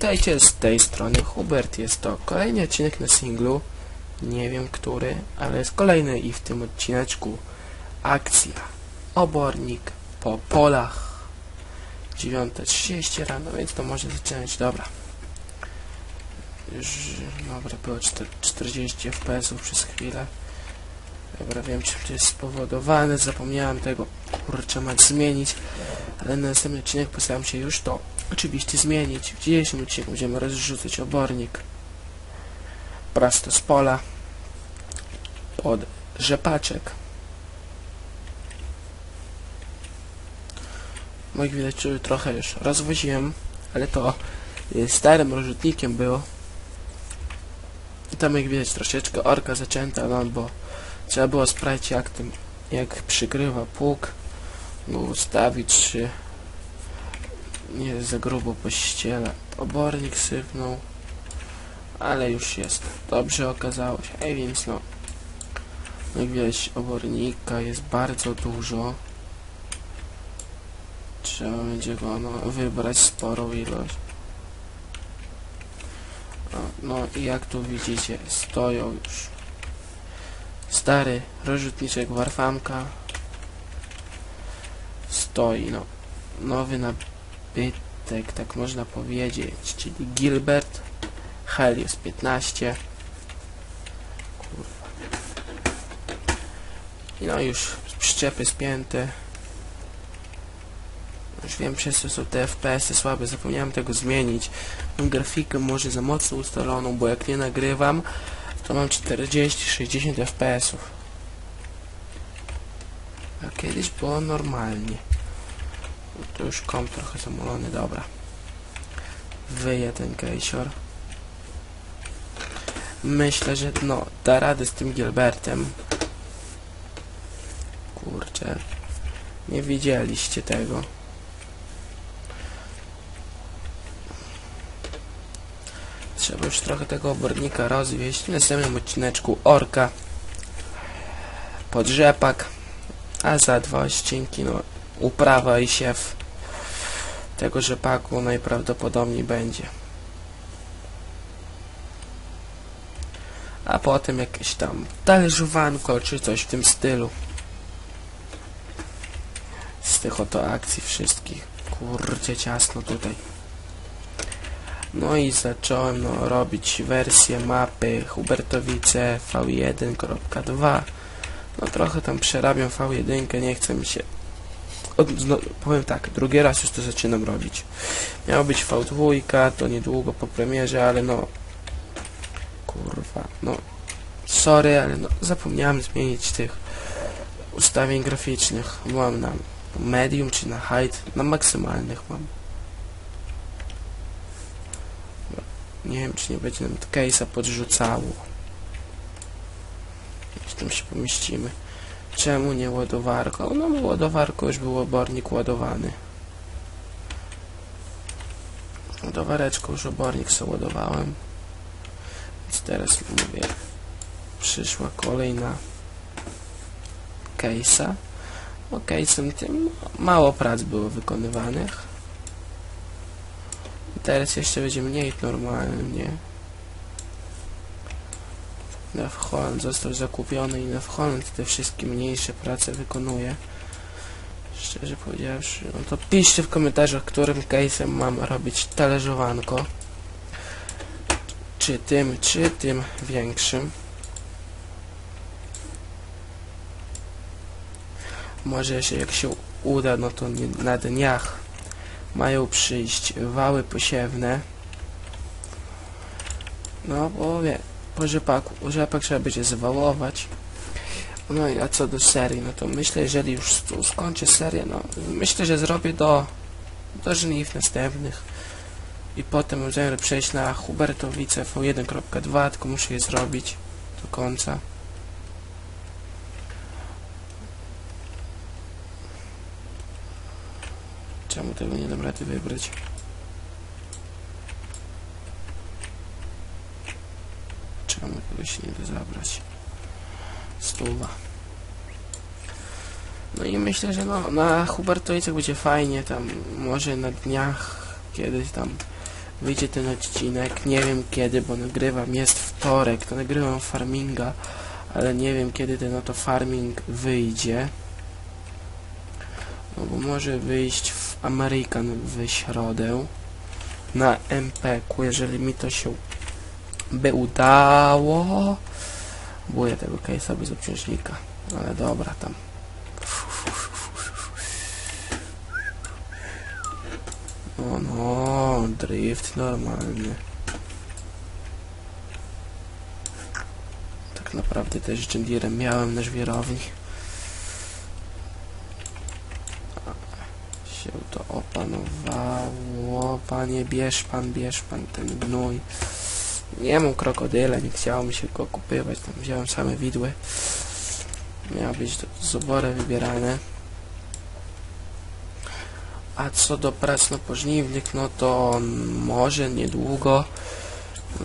Witajcie z tej strony Hubert. Jest to kolejny odcinek na singlu. Nie wiem który, ale jest kolejny i w tym odcineczku akcja. Obornik po polach. 9.30 rano, więc to może zaczynać. Dobra. Już, dobra, było 4, 40 fps przez chwilę. Dobra, wiem czym to jest spowodowane, zapomniałem tego, kurczę, mać zmienić, ale na następny odcinek postaram się już to oczywiście zmienić. W dzisiejszym odcinku będziemy rozrzucać obornik prosto z pola pod rzepaczek. Moich widać czuły trochę już rozwoziłem, ale to y, starym rozrzutnikiem było. I tam jak widać troszeczkę orka zaczęta, no bo trzeba było sprawdzić jak tym, jak przykrywa pług, ustawić, nie za grubo pościela. Obornik sypnął, ale już jest. Dobrze okazało się. Ej, więc no, jak widać obornika jest bardzo dużo. Trzeba będzie go no, wybrać sporą ilość. No, i jak tu widzicie, stoją już stary rozrzutniczek Warfamka. Stoi, no, nowy nabytek, tak można powiedzieć, czyli Gilbert Helios 15. Kurwa. I no już przyczepy spięte. Już wiem, przez co są te FPS-y słabe, zapomniałem tego zmienić. Mam grafikę może za mocno ustaloną, bo jak nie nagrywam, to mam 40-60 FPS-ów. A kiedyś było normalnie. To już komp trochę zamulony, dobra. Wyje ten kejsior. Myślę, że no, da radę z tym Gilbertem. Kurczę. Nie widzieliście tego. Trzeba już trochę tego obornika rozwieść. W następnym odcineczku orka pod rzepak, a za dwa odcinki no, uprawa i siew tego rzepaku najprawdopodobniej będzie. A potem jakieś tam talerzowanko czy coś w tym stylu. Z tych oto akcji wszystkich. Kurcie ciasno tutaj. No i zacząłem no, robić wersję mapy Hubertowice V1.2 No trochę tam przerabiam V1, nie chce mi się od, no, powiem tak, drugi raz już to zaczynam robić Miało być V2, to niedługo po premierze, ale no Kurwa, no Sorry, ale no zapomniałem zmienić tych ustawień graficznych Mam na medium czy na height, na maksymalnych mam Nie wiem, czy nie będzie nam case'a podrzucało. Gdzieś tam się pomieścimy. Czemu nie ładowarką? No bo ładowarką już był obornik ładowany. Ładowareczką już obornik sobie ładowałem. Więc teraz mówię, przyszła kolejna case'a. Bo case'em tym mało prac było wykonywanych. Teraz jeszcze będzie mniej normalnie. Nev Holland został zakupiony i Nev Holland te wszystkie mniejsze prace wykonuje. Szczerze powiedziawszy, no to piszcie w komentarzach, którym case'em mam robić talerzowanko. Czy tym, czy tym większym. Może się jak się uda, no to nie, na dniach mają przyjść wały posiewne. No bo wie, po rzepaku, rzepak trzeba będzie zwałować. No i a co do serii, no to myślę, jeżeli już skończę serię, no myślę, że zrobię do, do żniw następnych. I potem będziemy przejść na Hubertowice V1.2, tylko muszę je zrobić do końca. Czemu tego nie dam rady wybrać? Czemu tego się nie da zabrać? Stuwa. No i myślę, że no, na Hubertowicach będzie fajnie, tam może na dniach kiedyś tam wyjdzie ten odcinek. Nie wiem kiedy, bo nagrywam, jest wtorek, to nagrywam farminga, ale nie wiem kiedy ten oto farming wyjdzie. No bo może wyjść w American w środę na MPK, jeżeli mi to się by udało. Buję tego case'a bez obciążnika, ale dobra tam. O no, drift normalny. Tak naprawdę też John Deere miałem na żwirowni. Się to opanowało. Panie, bierz pan, bierz pan ten gnój. Nie mam krokodyla, nie chciało mi się go kupywać, tam wziąłem same widły. Miało być to z oborem wybierane. A co do prac na pożniwnych, no to może niedługo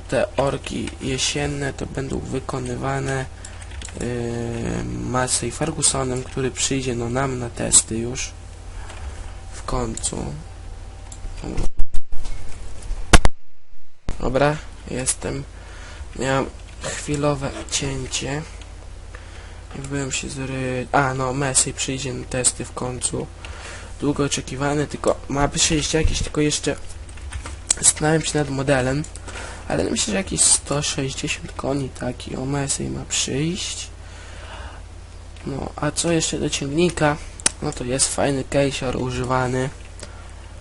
te orki jesienne to będą wykonywane yy, Masej Fergusonem, który przyjdzie no nam na testy już w końcu. Dobra, jestem. Miałem chwilowe cięcie. Byłem się zry... A, no, Messi przyjdzie na testy w końcu. Długo oczekiwany, tylko ma przyjść jakiś, tylko jeszcze zastanawiam się nad modelem. Ale myślę, że jakieś 160 koni taki o Messi ma przyjść. No, a co jeszcze do ciągnika? No to jest fajny kejsior używany.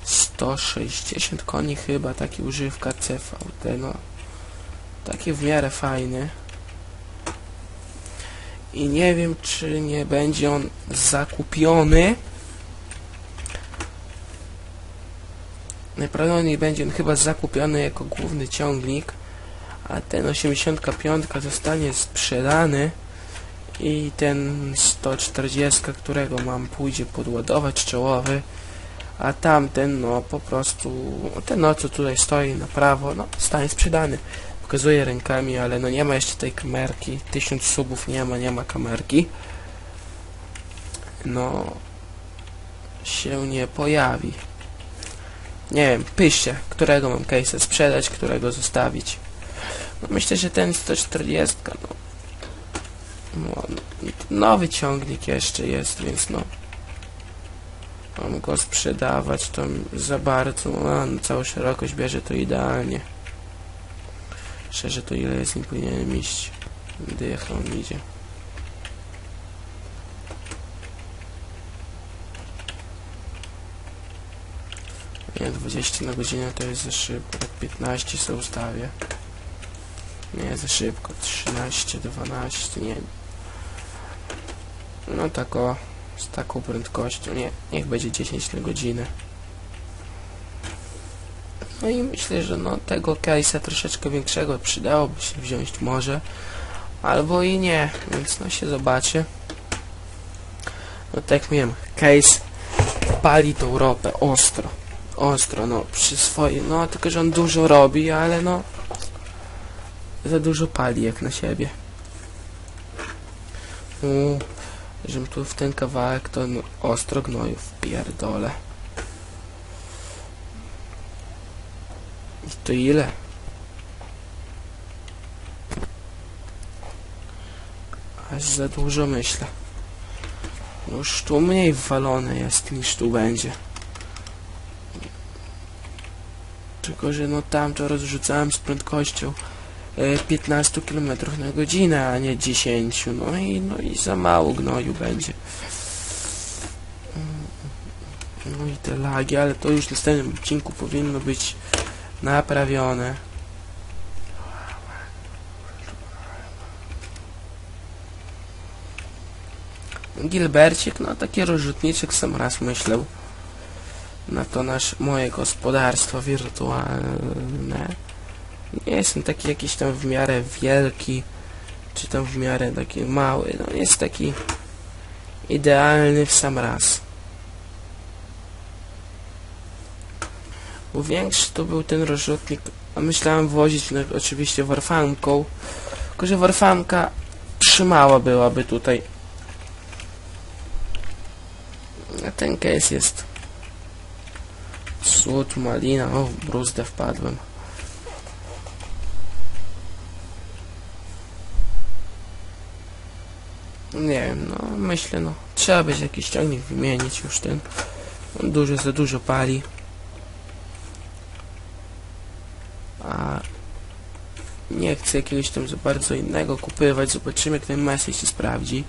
160 koni chyba, taki używka CVT, no. Taki w miarę fajny. I nie wiem, czy nie będzie on zakupiony. Najprawdopodobniej będzie on chyba zakupiony jako główny ciągnik, a ten 85 zostanie sprzedany i ten 140, którego mam, pójdzie podładować czołowy, a tamten, no po prostu, ten no co tutaj stoi na prawo, no zostanie sprzedany. Pokazuję rękami, ale no nie ma jeszcze tej kamerki, 1000 subów nie ma, nie ma kamerki. No się nie pojawi. Nie wiem, piszcie, którego mam case'a sprzedać, którego zostawić. No myślę, że ten 140, no, no, nowy ciągnik jeszcze jest, więc no mam go sprzedawać to za bardzo, a na całą szerokość bierze to idealnie. Szczerze to ile jest nie powinienem iść, gdy jak on idzie. Nie, 20 na godzinę to jest za szybko, tak 15 sobie ustawię. Nie, za szybko, 13, 12, nie. No tak o, z taką prędkością, nie, niech będzie 10 na godzinę. No i myślę, że no tego case'a troszeczkę większego przydałoby się wziąć może, albo i nie, więc no się zobaczy. No tak mówiłem, case pali tą ropę ostro ostro, no, przy swoim, no, tylko, że on dużo robi, ale no, za dużo pali jak na siebie. U, żebym tu w ten kawałek to no, ostro gnoju wpierdolę. To ile? Aż za dużo myślę. Już tu mniej wwalone jest niż tu będzie. Tylko, że no tam to rozrzucałem z prędkością e, 15 km na godzinę, a nie 10. No i, no i za mało gnoju będzie. No i te lagi, ale to już w następnym odcinku powinno być naprawione. Gilbercik, no taki rozrzutniczek sam raz myślał na to nasz, moje gospodarstwo wirtualne. Nie jestem taki jakiś tam w miarę wielki, czy tam w miarę taki mały. No jest taki idealny w sam raz. Bo większy to był ten rozrzutnik, a myślałem wozić no, oczywiście warfanką, tylko że warfanka trzymała byłaby tutaj. A ten case jest Sód, malina, o, w bruzdę wpadłem. Nie wiem, no myślę, no trzeba będzie jakiś ciągnik wymienić już ten. On dużo, za dużo pali. Nie chcę jakiegoś tam za bardzo innego kupywać. Zobaczymy, jak ten Messi się sprawdzi.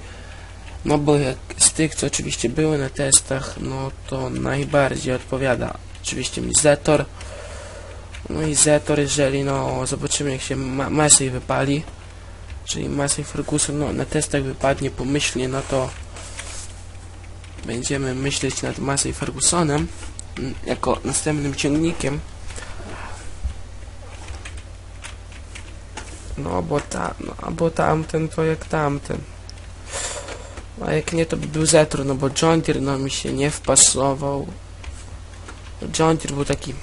No bo jak z tych, co oczywiście były na testach, no to najbardziej odpowiada oczywiście mi Zetor. No i Zetor, jeżeli no zobaczymy jak się Messi wypali, czyli Messi Ferguson no, na testach wypadnie pomyślnie, no to będziemy myśleć nad Messi Fergusonem mm, jako następnym ciągnikiem. No bo ta, no bo tamten to jak tamten. A jak nie, to by był Zetro, no bo John Deere no mi się nie wpasował. John Deere był taki...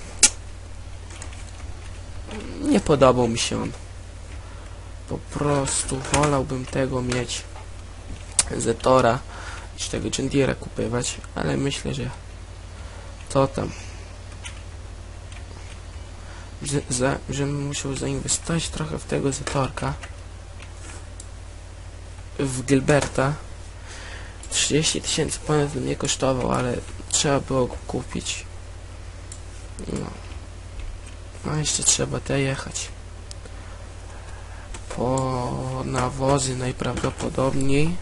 Nie podobał mi się on. Po prostu wolałbym tego mieć Zetora niż tego John Deere'a kupywać, ale myślę, że to tam że, za, żebym musiał zainwestować trochę w tego Zetorka w Gilberta 30 tysięcy ponad mnie kosztował, ale trzeba było go kupić. No. No jeszcze trzeba te jechać. Po nawozy najprawdopodobniej.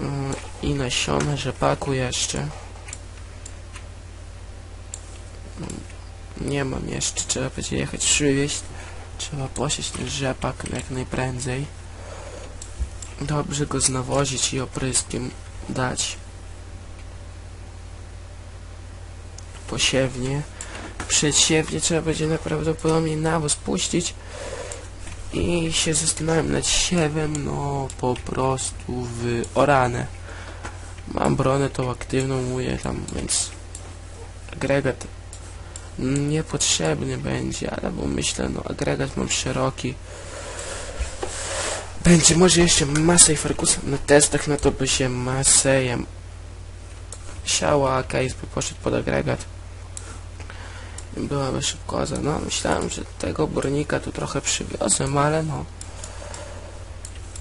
Mm, I nasiona rzepaku jeszcze. Nie mam jeszcze, trzeba będzie jechać przywieźć. Trzeba posieć ten rzepak jak najprędzej. Dobrze go znawozić i opryskiem dać. Posiewnie. Przedsiewnie trzeba będzie najprawdopodobniej nawóz puścić. I się zastanawiam nad siewem no po prostu w oranę. Mam bronę tą aktywną mówię tam więc agregat niepotrzebny będzie ale bo myślę no agregat mam szeroki będzie może jeszcze Masej Ferguson na testach, no to by się Masejem siała, Case by poszedł pod agregat. Byłaby szybkoza. No, myślałem, że tego obornika tu trochę przywiozłem, ale no...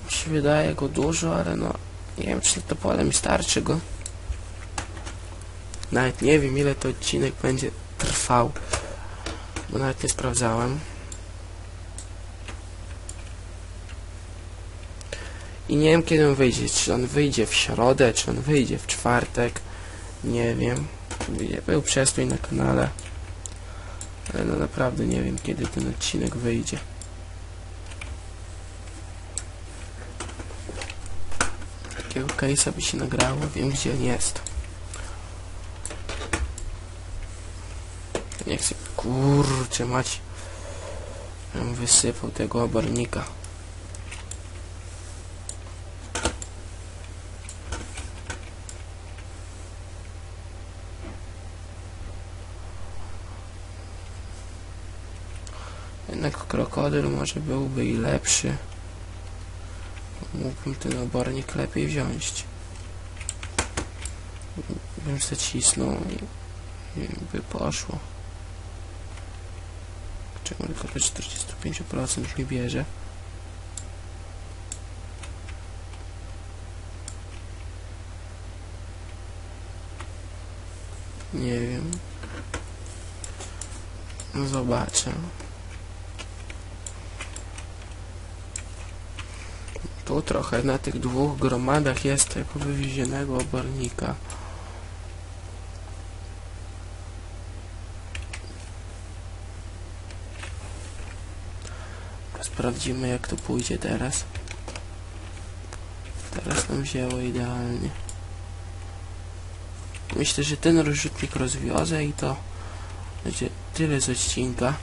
Mi się wydaje go dużo, ale no... Nie wiem, czy to pole mi starczy go. Nawet nie wiem, ile to odcinek będzie trwał. Bo nawet nie sprawdzałem. I nie wiem kiedy on wyjdzie, czy on wyjdzie w środę, czy on wyjdzie w czwartek. Nie wiem. Był przestój na kanale. Ale no naprawdę nie wiem kiedy ten odcinek wyjdzie. Takiego case'a by się nagrało, wiem gdzie on jest. Nie chcę, kurczę mać. Bym wysypał tego obornika. Jednak krokodyl może byłby i lepszy. Mógłbym ten obornik lepiej wziąć. Bym zacisnął i by poszło. Czemu tylko te 45% mi bierze? Nie wiem. No zobaczę. Tu trochę na tych dwóch gromadach jest tego wywiezionego obornika. Sprawdzimy jak to pójdzie teraz. Teraz nam wzięło idealnie. Myślę, że ten rozrzutnik rozwiozę i to będzie tyle z odcinka.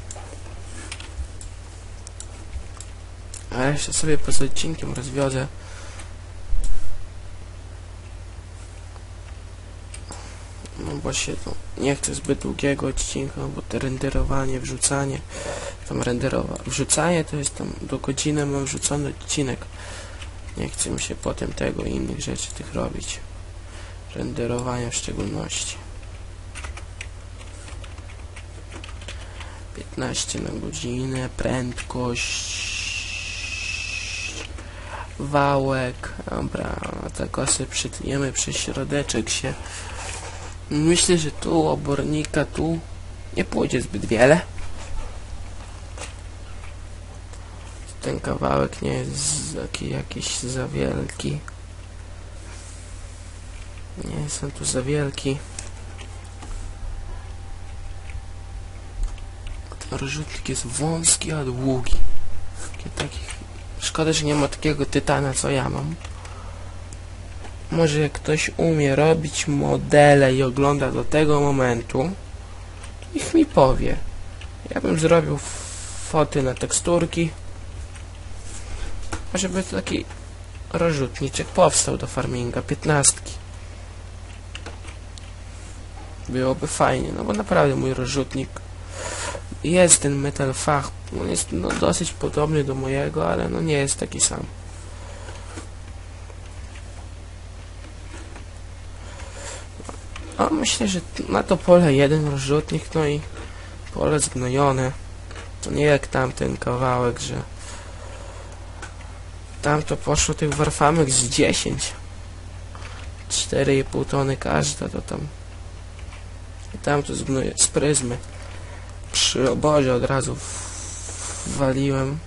A jeszcze sobie poza odcinkiem rozwiozę. No bo się nie chcę zbyt długiego odcinka, bo to renderowanie, wrzucanie, tam renderowa, wrzucanie to jest tam do godziny mam wrzucony odcinek. Nie chcę mi się potem tego i innych rzeczy tych robić. Renderowania w szczególności. 15 na godzinę, prędkość, wałek, dobra, tak o sobie przytniemy przez środeczek się. Myślę, że tu obornika tu nie pójdzie zbyt wiele. Ten kawałek nie jest taki jakiś za wielki. Nie jest on tu za wielki. Ten rozrzutnik jest wąski, a długi. Taki, taki. Szkoda, że nie ma takiego tytana, co ja mam. Może jak ktoś umie robić modele i ogląda do tego momentu, niech mi powie. Ja bym zrobił foty na teksturki, żeby taki rozrzutniczek powstał do farminga, piętnastki. Byłoby fajnie, no bo naprawdę mój rozrzutnik jest ten metal fach, on jest no, dosyć podobny do mojego, ale no nie jest taki sam. A myślę, że na to pole jeden rozrzutnik, no i pole zgnojone. To nie jak tamten kawałek, że tam to poszło tych warfamek z 10. 4,5 tony każda to tam. I tam to zgnuje z pryzmy. Przy obozie od razu waliłem.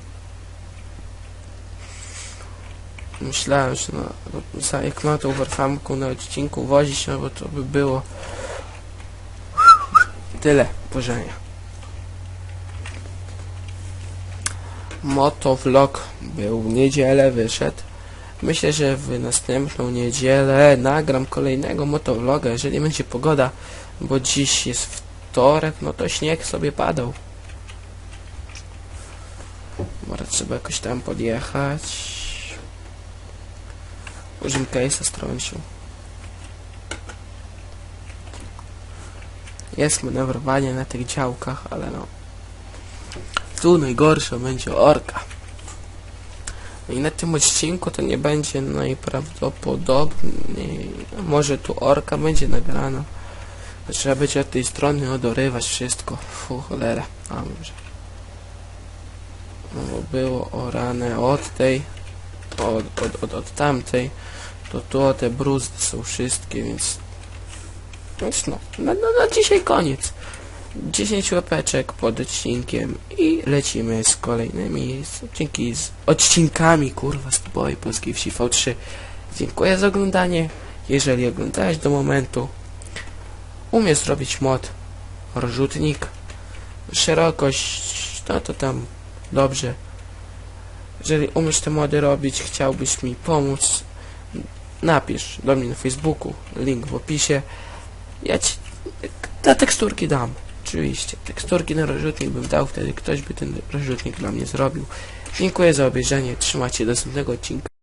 Myślałem, że no, no, za- jak ma tą warfamką na odcinku wozić, no bo to by było tyle pożenia. Motovlog był w niedzielę, wyszedł. Myślę, że w następną niedzielę nagram kolejnego motovloga, jeżeli będzie pogoda, bo dziś jest wtorek, no to śnieg sobie padał. Może trzeba jakoś tam podjechać. Użym case'a strącił. Jest manewrowanie na tych działkach, ale no. Tu najgorsza będzie orka. No i na tym odcinku to nie będzie najprawdopodobniej. Może tu orka będzie nagrana. To Trzeba będzie od tej strony odorywać wszystko. Fu, cholera. A, dobrze. No było orane od tej, od, od, od, od tamtej, to tu te bruzdy są wszystkie, więc... Więc no, no, no, na dzisiaj koniec. 10 łapeczek pod odcinkiem i lecimy z kolejnymi odcinki z odcinkami kurwa z Boy Polskiej Wsi V3. Dziękuję za oglądanie. Jeżeli oglądałeś do momentu, umiem zrobić mod rozrzutnik, szerokość, no to tam dobrze. Jeżeli umiesz te mody robić, chciałbyś mi pomóc, napisz do mnie na Facebooku, link w opisie. Ja ci te teksturki dam. Oczywiście. Teksturki na rozrzutnik bym dał, wtedy ktoś by ten rozrzutnik dla mnie zrobił. Dziękuję za obejrzenie. Trzymajcie do następnego odcinka.